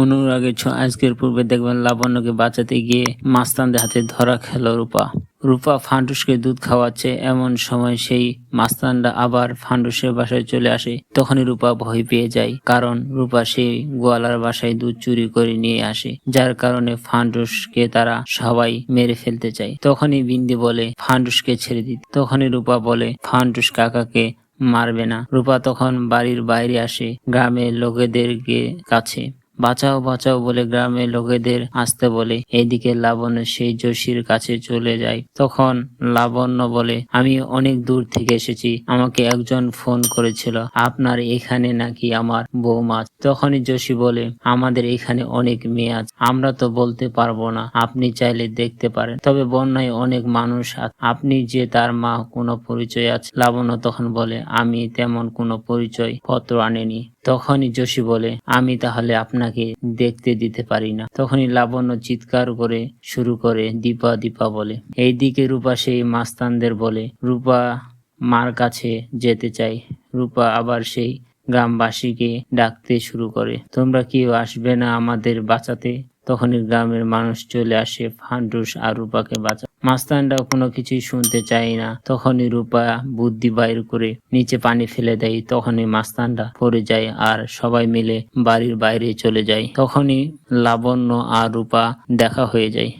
অনুরাগের ছ আজকের পূর্বে দেখবেন লাবণ্যকে বাঁচাতে গিয়ে মাস্তানদের হাতে ধরা খেল রূপা। রূপা ফান্ডুসকে দুধ খাওয়াচ্ছে, এমন সময় সেই মাস্তানরা আবার ফান্ডুসের বাসায় চলে আসে। তখনই রূপা ভয় পেয়ে যায়, কারণ রূপা সেই গোয়ালার বাসায় দুধ চুরি করে নিয়ে আসে, যার কারণে ফান্ডুসকে তারা সবাই মেরে ফেলতে চায়। তখনই বিন্দি বলে ফান্ডুসকে ছেড়ে দিতে। তখনই রূপা বলে ফান্ডুস কাকাকে মারবে না। রূপা তখন বাড়ির বাইরে আসে, গ্রামের লোকেদের কাছে। বাঁচাও বাঁচাও বলে গ্রামের লোকেদের আসতে বলে। এদিকে লাবণ্য সেই যোশীর কাছে চলে যায়। তখন লাবণ্য বলে, আমি অনেক দূর থেকে এসেছি। আমাকে একজন ফোন করেছিল। আপনার এখানে নাকি আমার বৌমা আছে। তখনই যোশী বলে, আমাদের এখানে অনেক মেয়ে আছে। আমরা তো বলতে পারব না। আপনি চাইলে দেখতে পারেন। তবে বন্যায় অনেক মানুষ আপনি যে তার মা, কোনো পরিচয় আছে? লাবণ্য তখন বলে, আমি তেমন কোনো পরিচয় পত্র আনিনি। তখনই যোশী বলে, আমি তাহলে আপনাকে দেখতে দিতে পারি না। তখনই লাবণ্য চিৎকার করে শুরু করে দীপা দীপা বলে এইদিকে রূপা সেই মাস্তানদের বলে, রূপা মার কাছে যেতে চাই। রূপা আবার সেই গ্রামবাসীকে ডাকতে শুরু করে, তোমরা কেউ আসবে না আমাদের বাঁচাতে? তখনই গ্রামের মানুষ চলে আসে ফান্ডুস আর রূপাকে বাঁচা মাস্তানরা কোনো কিছুই শুনতে চায় না। তখনই রূপা বুদ্ধি বাইর করে নিচে পানি ফেলে দেয়। তখনই মাস্তানরা পড়ে যায় আর সবাই মিলে বাড়ির বাইরে চলে যায়। তখনই লাবণ্য আর রূপা দেখা হয়ে যায়।